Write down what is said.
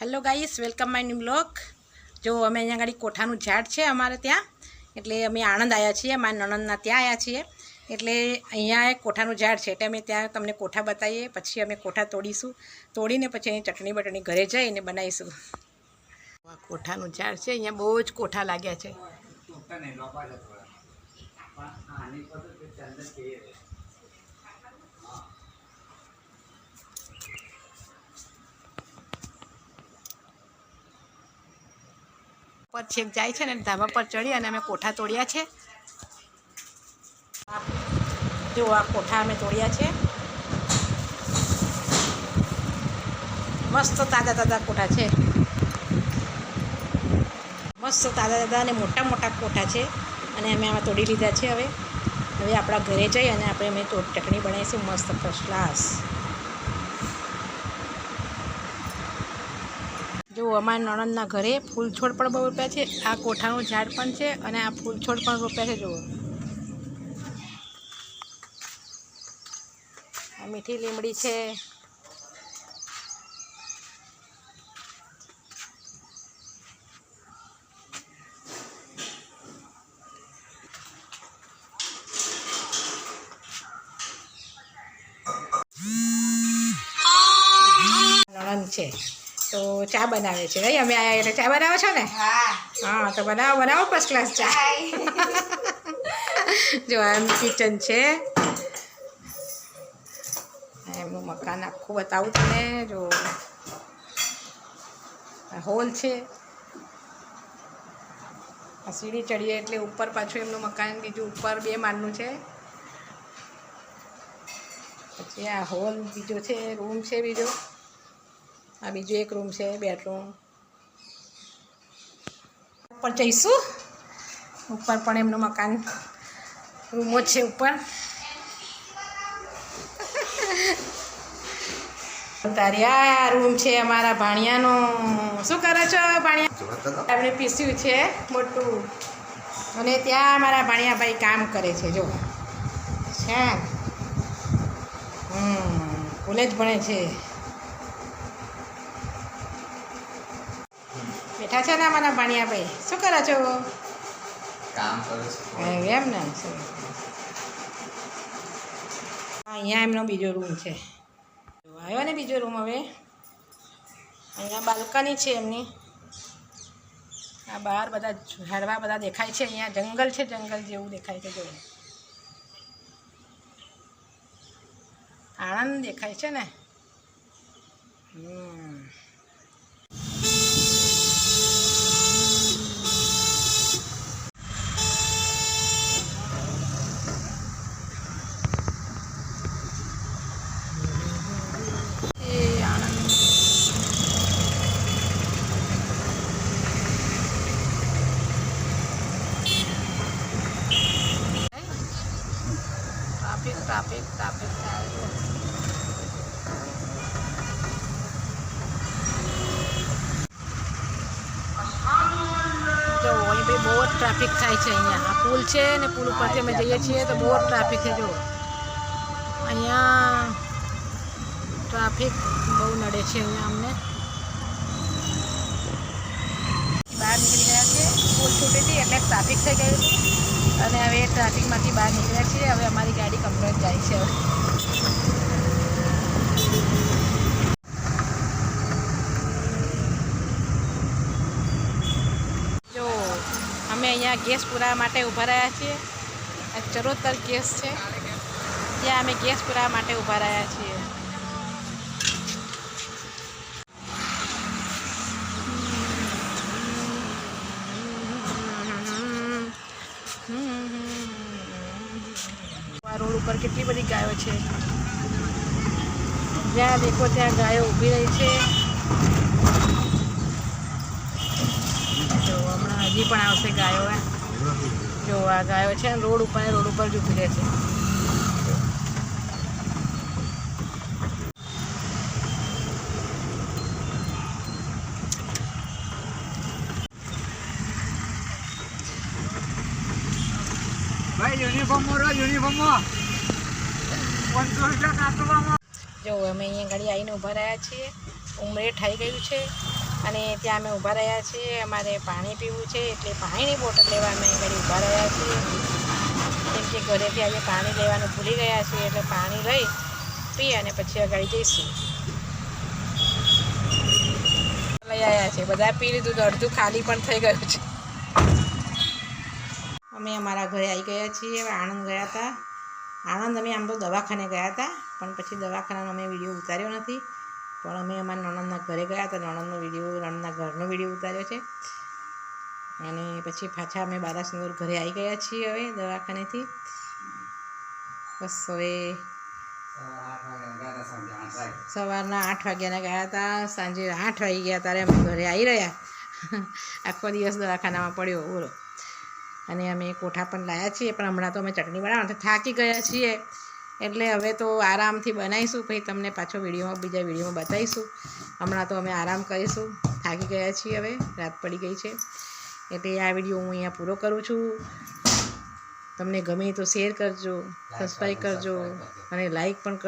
Hello guys welcome my new vlog જો અમે અહીંયા આગળ કોઠાનું ઝાડ છે અમારે ત્યાં. એટલે અમે આણંદ આવ્યા છીએ મારા નણંદના ત્યાં આવ્યા છીએ. એટલે અહીંયા એક કોઠાનું ઝાડ છે એટલે અમે ત્યાં તમને કોઠા બતાવીએ પછી અમે કોઠા તોડીશું. તોડીને પછી એની ચટણી બટણી ઘરે જઈને બનાવીશું. કોઠાનું ઝાડ છે અહીંયા બહુ જ કોઠા લાગ્યા છે. પર છેક જાય છે ને ધાબા પર ચડી અને અમે કોઠા તોડ્યા છે. જો આ કોઠા અમે તોડ્યા છે. મસ્ત તાજા તાજા કોઠા છે. મસ્ત તાજા તાજા અને મોટા મોટા કોઠા છે. અને અમે આમાં તોડી લીધા છે હવે. હવે આપણા ઘરે જઈ અને આપણે અમે ચટણી બનાવીશું. મસ્ત ફર્સ્ટ ક્લાસ જો અમારા નણંદના ઘરે ફૂલ છોડ પણ બહુ રોપ્યા છે, આ કોઠાનું ઝાડ પણ છે અને આ ફૂલ છોડ પણ રોપ્યા છે, જુઓ. આ મીઠી લીમડી છે. છે. તો ચા બનાવે છે. નહીં અમે આવ્યા એટલે ચા બનાવો છો ને? હા. તો બનાવો બનાવો ફર્સ્ટ ક્લાસ ચા. જો આમ કિચન છે. એમનું મકાન આખું બતાવું તમને. જો. હોલ છે. આ સીડી ચડીએ એટલે ઉપર પાછું એમનું મકાન બીજું ઉપર બે માળનું છે. પછી આ હોલ બીજો છે રૂમ છે બીજો. આ બીજો એક રૂમ છે, બેડરૂમ. ઉપર જઈશું. ઉપર પણ એમનું મકાન રૂમો છે ઉપર. તારી આ રૂમ છે અમારા ભાણિયાનો. શું કરો છો, ભાણિયા? આપણે પીસ્યું છે મોટું. અને ત્યાં અમારા ભાણિયાભાઈ કામ કરે છે, જો. છે હમ કોલેજ ભણે છે. બેઠા છે ને અમારા ભાણિયાભાઈ શું કરો છો? કામ કરે છે. એમ ને? અહીંયા એમનો બીજો રૂમ છે. આવ્યો ને બીજો રૂમ હવે. અહીંયા બાલ્કની છે એમની. આ બહાર બધા ઝાડવા બધા દેખાય છે અહીંયા. જંગલ છે જંગલ જેવું દેખાય છે જો આણંદ દેખાય છે ને? હમ એ આણંદ ટ્રાફિક ટ્રાફિક ટ્રાફિક જો અહીં ભાઈ બહુ જ ટ્રાફિક થાય છે અહીંયા. આ પુલ છે ને પુલ ઉપરથી અમે જઈએ છીએ તો બહુ જ ટ્રાફિક છે જો અહીંયા ટ્રાફિક બહુ નડે છે અહીંયા અમને. બહાર નીકળી ગયા છે પુલ છૂટી હતી એટલે ટ્રાફિક થઈ ગયું અને હવે ટ્રાફિકમાંથી બહાર નીકળ્યા છીએ. હવે અમારી ગાડી કમ્પ્લેટ જાય છે. હવે જો અમે અહીંયા ગેસ પુરાવા માટે ઊભા રહ્યા છીએ. ચરોતર ગેસ છે. ત્યાં અમે ગેસ પુરાવા માટે ઊભા રહ્યા છીએ. રોડ ઉપર કેટલી બધી ગાયો છે. જ્યાં દેખો ત્યાં ગાયો ઊભી રહી છે જો હમણાં હજી પણ આવશે ગાયો જો આ ગાયો છે રોડ ઉપર રોડ ઉપર જ રહે છે. ભાઈ પાંચસો રૂપિયા જો અમે અહીંયા ગાડી આવીને ઊભા રહ્યા છીએ. ઉમરે થઈ ગયું છે. અને ત્યાં અમે ઊભા રહ્યા છીએ. અમારે પાણી પીવું છે, એટલે પાણીની બોટલ લેવા અમે આગળ ઊભા રહ્યા છીએ. કેમ કે ઘરેથી આજે પાણી લેવાનું ભૂલી ગયા છીએ, એટલે પાણી લઈ પી અને પછી આગળ જઈશું. લઈ આવ્યા છે બધા પી લીધું તો અડધું ખાલી પણ થઈ ગયું છે. અમે અમારા ઘરે આવી ગયા છીએ. આણંદ ગયા હતા. આણંદ અમે આમ તો દવાખાને ગયા હતા, પણ પછી દવાખાનાનો અમે વીડિયો ઉતાર્યો નથી. પણ અમે અમારા નણંદના ઘરે ગયા હતા. નણંદનો વીડિયો, નણંદના ઘરનો વીડિયો ઉતાર્યો છે. અને પછી પાછા અમે બાલાસુંદર ઘરે આવી ગયા છીએ હવે દવાખાનેથી. બસ હવે સવારના આઠ વાગ્યાના ગયા હતા. સાંજે આઠ વાગી ગયા ત્યારે અમે ઘરે આવી રહ્યા. આખો દિવસ દવાખાનામાં પડ્યો, બોલો. અને અમે કોઠા પણ લાવ્યા છીએ, પણ હમણાં તો અમે ચટણી બનાવવા થાકી ગયા છીએ. એટલે હવે તો આરામથી બનાવીશું. પછી તમને પાછો વિડીયોમાં બીજા વિડીયોમાં બતાવીશું. હમણાં તો અમે આરામ કરીશું. થાકી ગયા છીએ હવે. રાત પડી ગઈ છે. એટલે આ વીડિયો હું અહીંયા પૂરો કરું છું. તમને ગમે તો શેર કરજો સબસ્ક્રાઈબ કરજો અને લાઈક પણ કરજો.